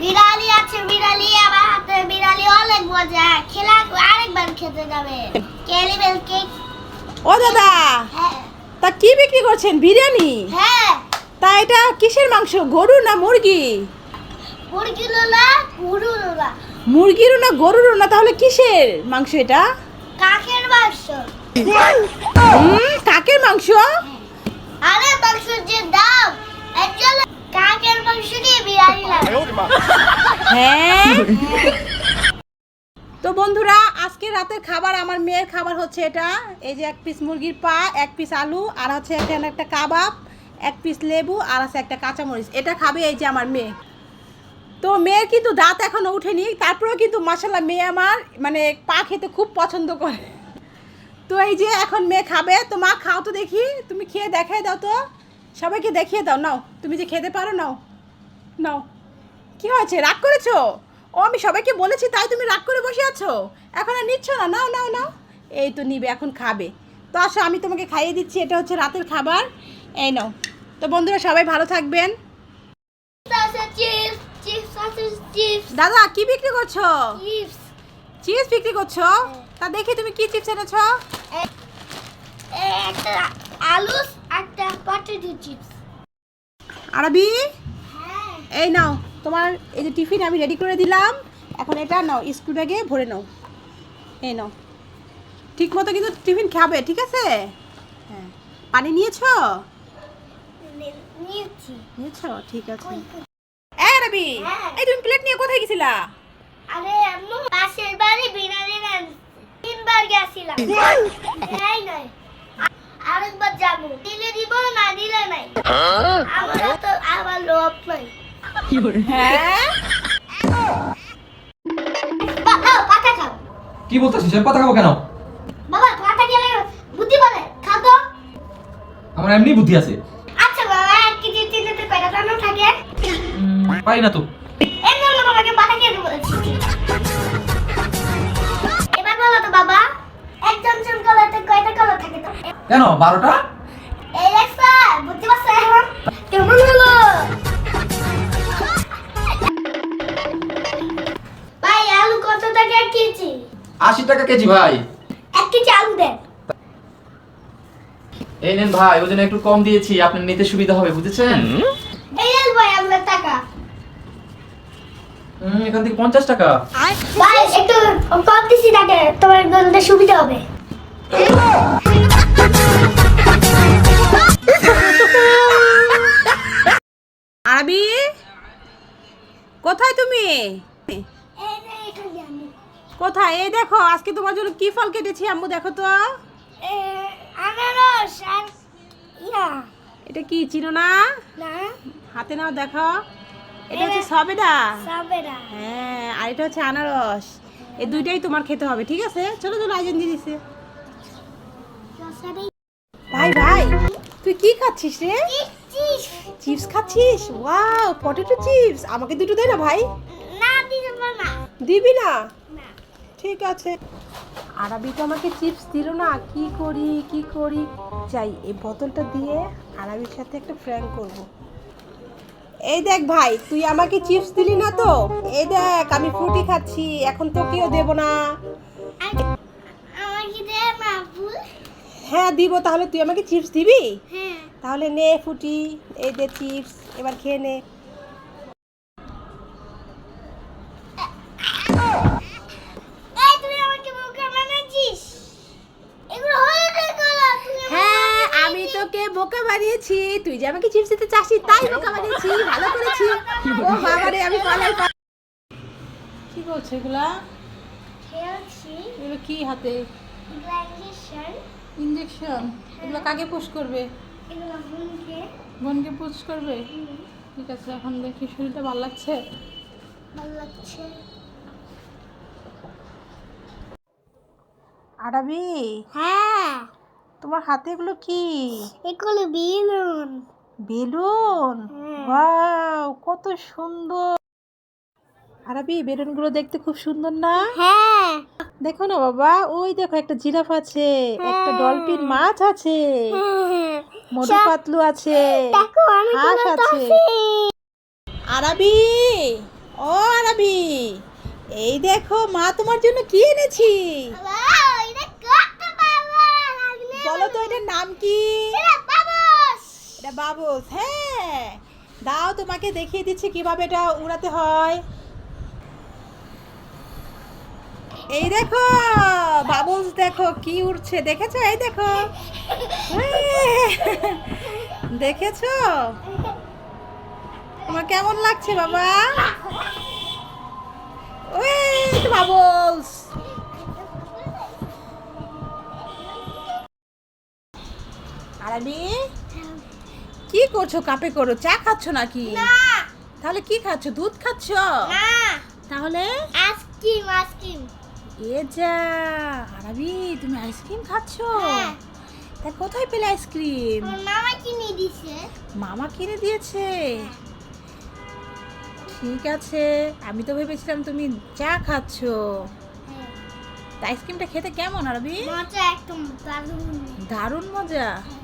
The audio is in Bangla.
বিড়ালি আছে বিড়ালি আমার হাতে বিড়ালি অনেক মজা। খেলা আরেকবার খেতে যাবে। ক্যারিমেল কেক। ও দাদা হ্যাঁ। তা কি বিক্রি করছেন? বিরিয়ানি? হ্যাঁ। তা এটা কিসের মাংস গরু না মুরগি? মুরগি লোলা গরু লোলা। মুরগিরও না গরুরও না তাহলে কিসের মাংস এটা? কাকের মাংস। হুম, কাকের মাংস? আরে মাংসের যে কাকের মাংস দিয়ে বিড়ালি হ্যাঁ। তো বন্ধুরা আজকে রাতের খাবার আমার মেয়ের খাবার হচ্ছে এটা। এই যে এক পিস মুরগির পা এক পিস আলু আর হচ্ছে এখানে একটা কাবাব এক পিস লেবু আর আছে একটা কাঁচামরিচ। এটা খাবে এই যে আমার মেয়ে। তো মেয়ের কিন্তু দাঁত এখনও উঠেনি তারপরেও কিন্তু মাসাল্লাহ মেয়ে আমার মানে পা খেতে খুব পছন্দ করে। তো এই যে এখন মেয়ে খাবে। তো মা খাও তো দেখি তুমি খেয়ে দেখাই দাও তো। সবাইকে দেখিয়ে দাও, নাও। তুমি যে খেতে পারো, নাও। নাও। কি হয়েছে? রাগ করেছ? ও, আমি সবাইকে বলেছি, তাই তুমি রাগ করে বসে আছো? এখন আর নিচ্ছ না? নাও নাও নাও। এই তো নিবে, এখন খাবে। তো আসো, আমি তোমাকে খাইয়ে দিচ্ছি, এটা হচ্ছে রাতের খাবার। এই নাও। তো বন্ধুরা, সবাই ভালো থাকবেন। দাদা, কি বিক্রি করছ? চিপস বিক্রি করছ? তা দেখি তুমি কি চিপস এনেছো? আলু পটেটো চিপস। আরবি? হ্যাঁ। এই নাও তোমার এই যে টিফিন আমি রেডি করে দিলাম। এখন এটা নাও স্কুল ব্যাগে ভরে নাও। এই নাও। ঠিক মতো কিন্তু টিফিন খাবে ঠিক আছে? হ্যাঁ। পানি নিয়েছো? নিয়েছো। ঠিক আছে? এই রবি হ্যাঁ। এই তুমি প্লেট নিয়ে কোথায় গেছিলা? আরে আম্মু পাশের বাড়ি আনছে। তিনবার গেছিলাম। এই নয় আরেকবার যাব। দিলে দিব হ্যাঁ? কি বলতেছিস? পাতা খাব কেন? বাবা পাতা বুদ্ধি বলে? আমার এমনি বুদ্ধি আছে। আচ্ছা বাবা এক কেজি চিনি তো কয়টা থাকে। পাই না তো। এই বাবাকে পাতা বলেছি এবার বলো তো বাবা এক চামচ কলাতে কয়টা কলা থাকে তো? কেন 12টা আশি টাকা কেজি ভাই। এক কেজি আলু দেন। এই নেন ভাই ওজন একটু কম দিয়েছি আপনার নিতে সুবিধা হবে বুঝেছেন? এই নেন ভাই আপনার টাকা। উম, এখান থেকে পঞ্চাশ টাকা। ভাই একটু কম দিছি তাকে তোমার গন্ধে সুবিধা হবে। আরবি? কোথায় তুমি? কোথায়? এই দেখো আজকে তোমার জন্য কি ফল কেটেছি আম্মু দেখো তো। আনারস আর এটা কি চিনো না? হাতে নাও দেখো। এটা হচ্ছে সবেদা। সাবেরা হ্যাঁ আর এটা হচ্ছে আনারস। এই দুইটাই তোমার খেতে হবে ঠিক আছে? চলো চলো আয়োজন দিয়ে দিছে। ভাই ভাই তুই কি খাচ্ছিস রে? চিপস। খাচ্ছিস? Wow potato chips. আমাকে দুটো দে না ভাই। না দিবি না। ঠিক আছে। আরবি তো আমাকে চিপস দিল না কি করি কি করি? যাই এই বোতলটা দিয়ে আরবির সাথে একটা ফ্র্যাঙ্ক করব। এই দেখ ভাই তুই আমাকে চিপস দিলি না তো? এই দেখ আমি ফ্রুটি খাচ্ছি এখন তোকেও দেব না। আমার দে না হ্যাঁ দিব তাহলে তুই আমাকে চিপস দিবি? হ্যাঁ। তাহলে নে ফুটি এই দে চিপস এবার খেয়ে নে। বানিয়েছি তুই যে আমাকে চিপস দিতে চাসি তাই বোকা বানিয়েছি ভালো করেছি। ও বাবারে আমি পালাই পা- কি করছে এগুলা? খেলছি এগুলো কি হাতে? গ্রাজুয়েশন ইঞ্জেকশন এগুলো কাকে পুশ করবে? এগুলো বোনকে। বোনকে পুশ করবে? ঠিক আছে এখন দেখি শরীরটা ভালো লাগছে? ভালো লাগছে। আরাবি? হ্যাঁ। তোমার হাতে এগুলো কি? এগুলো বেলুন। বেলুন? হ্যাঁ। ওয়াও কত সুন্দর। আরাবি বেলুনগুলো দেখতে খুব সুন্দর না? হ্যাঁ। দেখো না বাবা ওই দেখো একটা জিরাফ আছে একটা হ্যাঁ। ডলফিন মাছ আছে হ্যাঁ। মধু পাতলু আছে দেখো আমি হাঁস আছে। আছে। আরাবি ও আরাবি এই দেখো মা তোমার জন্য কি এনেছি বাবা, এটা কত বাবা, লাগলে বলো তো এটার নাম কি? এটা বাবস। বাবুস হ্যাঁ। দাও তোমাকে দেখিয়ে দিচ্ছি কীভাবে এটা উড়াতে হয়। এই দেখো বাবুস দেখো কি উড়ছে দেখেছ? এই দেখো। হ্যাঁ। দেখেছ? তোমার কেমন লাগছে বাবা? ওই তো আরাবি কি করছ কাপে করো? চা খাচ্ছ নাকি? না, তাহলে কি খাচ্ছ? দুধ খাচ্ছ? না, তাহলে? Ice cream, ice cream. এ যা আরাবি তুমি আইসক্রিম খাচ্ছ? হ্যাঁ, তা কোথায় পেলে আইসক্রিম? মামা কিনে দিছে। মামা কিনে দিয়েছে? ঠিক আছে আমি তো ভেবেছিলাম তুমি চা খাচ্ছ। হ্যাঁ, তা আইসক্রিমটা খেতে কেমন আরবি? মজা একদম দারুণ। দারুণ মজা। হ্যাঁ।